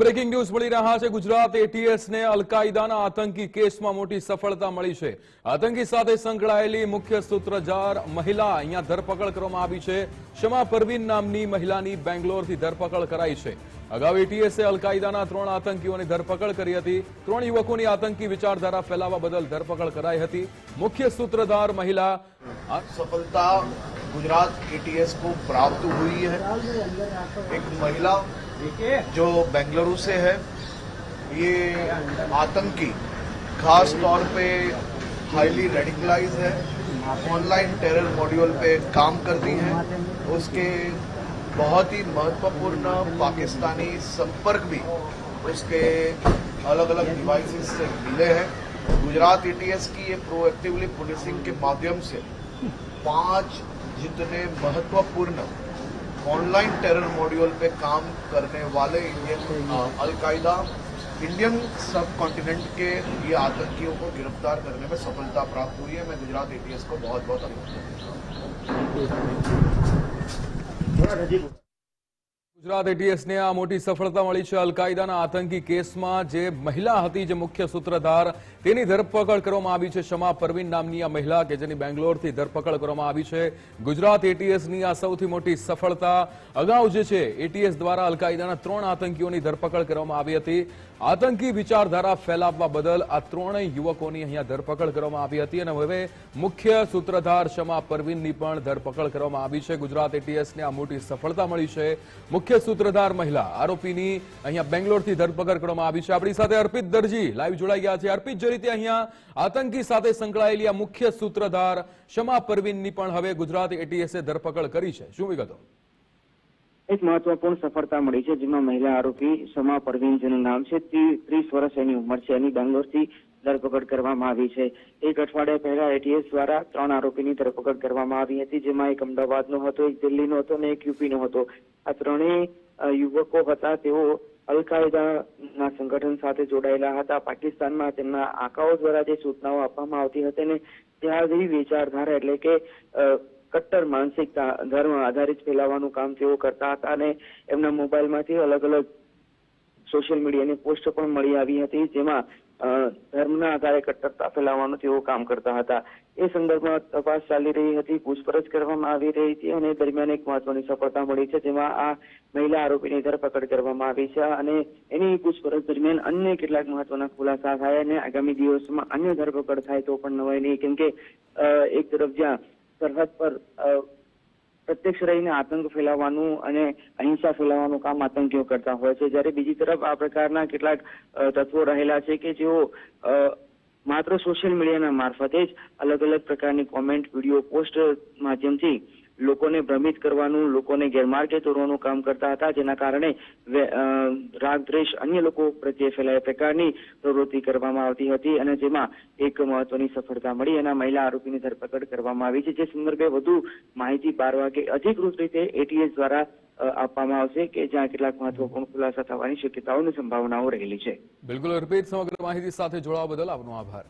Breaking news મળી રહ્યા છે. ગુજરાત એટીએસને અલકાયદાના આતંકી કેસમાં મોટી સફળતા મળી છે. આતંકી સાથે સંકળાયેલી મુખ્ય સૂત્રધાર મહિલા અહીંયા ધરપકડ કરવામાં આવી છે. શમા પરવીન નામની મહિલાની બેંગ્લોરથી ધરપકડ કરાઈ છે. અગાઉ એટીએસે અલકાયદાના ત્રણ આતંકીઓની ધરપકડ કરી હતી. ત્રણ યુવકોની આતંકી વિચારધારા ફેલાવવા બદલ ધરપકડ કરાઈ હતી. મુખ્ય સૂત્રધાર મહિલા गुजरात एटीएस को प्राप्त हुई है। एक महिला जो बेंगलुरु से है, ये आतंकी, खास तौर पे हाईली रेडिकलाइज है ऑनलाइन टेरर मॉड्यूल पे काम करती है। उसके बहुत ही महत्वपूर्ण पाकिस्तानी संपर्क भी उसके अलग अलग डिवाइसेस से मिले हैं। गुजरात एटीएस की ये प्रोएक्टिवली पुलिसिंग के माध्यम से पाँच जितने महत्वपूर्ण ऑनलाइन टेरर मॉड्यूल पे काम करने वाले Indian al Qaeda Indian subcontinent के ये आतंकियों को गिरफ़्तार करने में सफलता प्राप्त हुई है। मैं गुजरात एटीएस को बहुत बहुत अभिनंदन ગુજરાત એટીએસને આ મોટી સફળતા મળી છે. અલકાયદાના આતંકી કેસમાં જે મહિલા હતી, જે મુખ્ય સૂત્રધાર, તેની ધરપકડ કરવામાં આવી છે. શમા પરવીન નામની આ મહિલા કે જેની બેંગ્લોરથી ધરપકડ કરવામાં આવી છે. ગુજરાત એટીએસની આ સૌથી મોટી સફળતા અગાઉ જે છે એટીએસ દ્વારા અલકાયદાના ત્રણ આતંકીઓની ધરપકડ કરવામાં આવી હતી. આતંકી વિચારધારા ફેલાવવા બદલ આ ત્રણેય યુવકોની અહીંયા ધરપકડ કરવામાં આવી હતી અને હવે મુખ્ય સૂત્રધાર શમા પરવીનની પણ ધરપકડ કરવામાં આવી છે. ગુજરાત એટીએસને આ મોટી સફળતા મળી છે. મુખ્ય સૂત્રધાર મહિલા. આરોપીની અહીંયા બેંગ્લોરથી ધરપકડ કરવામાં આવી છે. આપણી સાથે અર્પિત દરજી લાઈવ જોડાઈ ગયા છે. અર્પિત, જે રીતે અહીંયા આતંકી સાથે સંકળાયેલી આ મુખ્ય સૂત્રધાર શમા પરવીનની પણ હવે ગુજરાત એટીએસએ ધરપકડ કરી છે. શું વિગતો? એક મહત્વપૂર્ણ સફળતા મળી છે, જેમાં મહિલા આરોપી સમા પરવીન નામ છે. ત્રીસ વર્ષ એની ઉંમર છે. એની બેંગ્લોરથી ધરપકડ કરવામાં આવી છે. એક અઠવાડિયા પહેલા એટીએસ દ્વારા ત્રણ આરોપીની ધરપકડ કરવામાં આવી હતી, જેમાં એક અમદાવાદનો હતો, એક દિલ્હીનો હતો અને એક યુપીનો હતો. આ ત્રણેય યુવકો હતા. તેઓ અલકાયદાના સંગઠન સાથે જોડાયેલા હતા. પાકિસ્તાનમાં તેમના આંકાઓ દ્વારા જે સૂચનાઓ આપવામાં આવતી હતી અને ત્યાં જેવી વિચારધારા એટલે કે કટ્ટર માનસિકતા ધર્મ આધારિત ફેલાવવાનું કામ તેઓ કરતા હતા અને એમના મોબાઈલમાંથી અલગ અલગ સોશિયલ મીડિયાની પોસ્ટ પણ મળી આવી હતી, જેમાં ધર્મના આધારે કટ્ટરતા ફેલાવવાનું તેઓ કામ કરતા હતા. એ સંદર્ભમાં તપાસ ચાલી રહી હતી, પૂછપરછ કરવામાં આવી રહી હતી અને દરમિયાન એક મહત્વની સફળતા મળી છે, જેમાં આ મહિલા આરોપીની ધરપકડ કરવામાં આવી છે અને એની પૂછપરછ દરમિયાન અન્ય કેટલાક મહત્વના ખુલાસા થાય અને આગામી દિવસોમાં અન્ય ધરપકડ થાય તો પણ નવાય નહીં, કેમ કે એક તરફ જ્યાં સરહદ પર પ્રત્યક્ષ રહીને આતંક ફેલાવવાનું અને અહિંસા ફેલાવવાનું કામ આતંકીઓ કરતા હોય છે. જ્યારે બીજી તરફ આ પ્રકારના કેટલાક તત્વો રહેલા છે કે જેઓ માત્ર સોશિયલ મીડિયાના મારફતે જ અલગ અલગ પ્રકારની કોમેન્ટ વીડિયો પોસ્ટ માધ્યમથી લોકોને ભ્રમિત કરવાનું લોકોને ગેરમાર્ગે દોરવાનું કામ કરતા હતા જેના કારણે વે- અ, રાગ દ્વેષ અન્ય લોકો પ્રત્યે ફેલાય પ્રકારની પ્રવૃત્તિ કરવામાં આવતી હતી અને જેમાં એક મહત્વની સફળતા મળી. એના મહિલા આરોપીની ધરપકડ કરવામાં આવી છે. જે સંદર્ભે વધુ માહિતી બાર વાગે અધિકૃત રીતે એટીએસ દ્વારા આપવામાં આવશે કે જ્યાં કેટલાક મહત્વપૂર્ણ ખુલાસા થવાની શક્યતાઓની સંભાવનાઓ રહેલી છે. બિલકુલ અર્પિત સમગ્ર માહિતી સાથે જોડાવા બદલ આપનો આભાર.